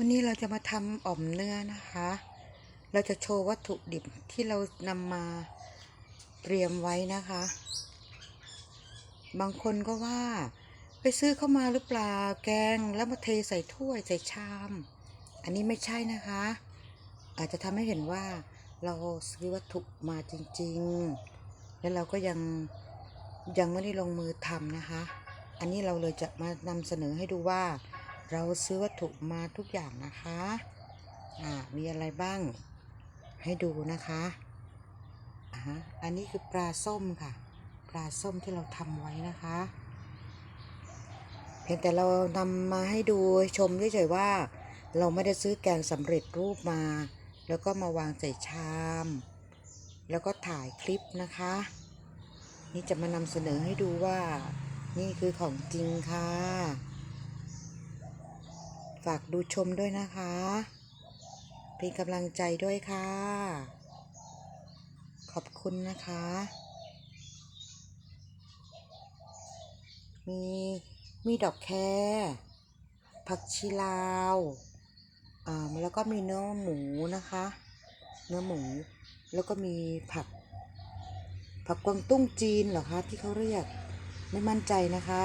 วันนี้เราจะมาทำอ่อมเนื้อนะคะ เราจะโชว์วัตถุดิบที่เรานำมาเตรียมไว้นะคะ บางคนก็ว่า ไปซื้อเข้ามาหรือเปล่าแกงแล้วมาเทใส่ถ้วยใส่ชาม อันนี้ไม่ใช่นะคะ อาจจะทำให้เห็นว่าเราซื้อวัตถุมาจริง ๆ แล้วเราก็ยังยังไม่ได้ลงมือทำนะคะ อันนี้เราเลยจะมานำเสนอให้ดูว่า เราซื้อวัตถุมาทุกอย่างนะคะอ่ามีอะไรบ้าง ให้ดูนะคะอ่าอันนี้คือปลาส้มค่ะ ปลาส้มที่เราทำไว้นะคะ เพียงแต่เรานำมาให้ดูให้ชมเฉยๆว่า เราไม่ได้ซื้อแกงสำเร็จรูปมา แล้วก็มาวางใส่ชาม แล้วก็ถ่ายคลิปนะคะ นี่จะมานำเสนอให้ดูว่า นี่คือของจริงค่ะ ฝากดูชมด้วยนะคะ เป็นกำลังใจด้วยค่ะ ขอบคุณนะคะ มีมีดอกแคผักชีลาวอ่าแล้วก็มีเนื้อหมูนะคะ เนื้อหมู แล้วก็มีผัก ผักกวางตุ้งจีนเหรอคะที่เขาเรียก ไม่มั่นใจนะคะ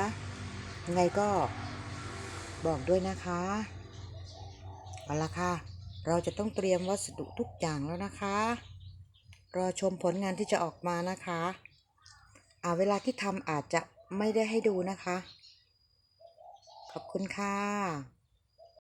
ไงก็ บอกด้วยนะคะ เอาละค่ะ เราจะต้องเตรียมวัสดุทุกอย่างแล้วนะคะ รอชมผลงานที่จะออกมานะคะอาเวลาที่ทำอาจจะไม่ได้ให้ดูนะคะ ขอบคุณค่ะ